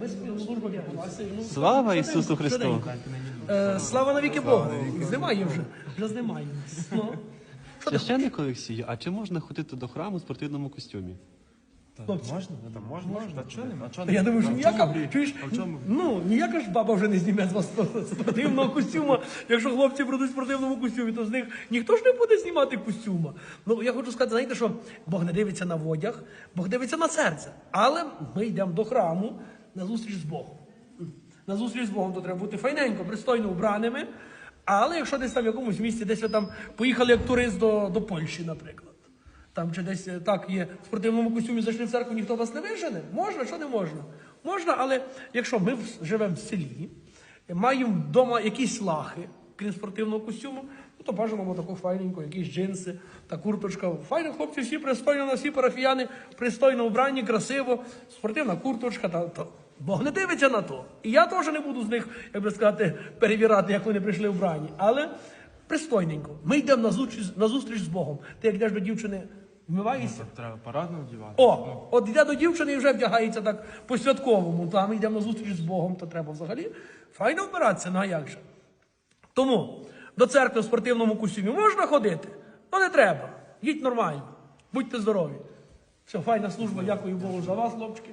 Ми спільно відбулася. Ну, Слава Ісусу Христу! Е, Слава навіки Богу! Знімає вже. Вже знімає. Ну. Священник Олексій, а чи можна ходити до храму в спортивному костюмі? Хлопці. Можна? Та можна, можна. Чого не? А чого Я думаю, що А в ніяка, чуєш, А в чому? ну, ніяка ж баба вже не зніме з вас спортивного костюма. Якщо хлопці прийдуть в спортивному костюмі, то з них ніхто ж не буде знімати костюма. Ну, я хочу сказати, знаєте, що Бог не дивиться на одяг, Бог дивиться на серце. Але ми йдемо до храму на зустріч з Богом. На зустріч з Богом то треба бути файненько, пристойно вбраними. Але якщо десь там в якомусь місці, десь ви там поїхали як турист до, до Польщі, наприклад. Там чи десь е, так є в спортивному костюмі зайшли в церкву, ніхто вас не вижене. Можна, що не можна? Можна, але якщо ми живемо в селі, маємо вдома якісь лахи, крім спортивного костюму, ну то бажано таку файненьку, якісь джинси та курточка. Файно, хлопці, всі пристойно, всі парафіяни, пристойно вбрані, красиво, спортивна курточка. Та, та. Бог не дивиться на то. І я теж не буду з них, як би сказати, перевіряти, як вони прийшли вбрані. Але пристойненько. Ми йдемо на зустріч, на зустріч з Богом. Ти як йдеш до дівчини, вмиваєшся? Треба парадно вдівати. О, от йде до дівчини і вже вдягається так по-святковому. Там йдемо на зустріч з Богом, то треба взагалі файно вбиратися, ну а як же? Тому до церкви в спортивному костюмі можна ходити, але не треба. Їдь нормально, будьте здорові. Все, файна служба, дякую Богу за вас, хлопчики.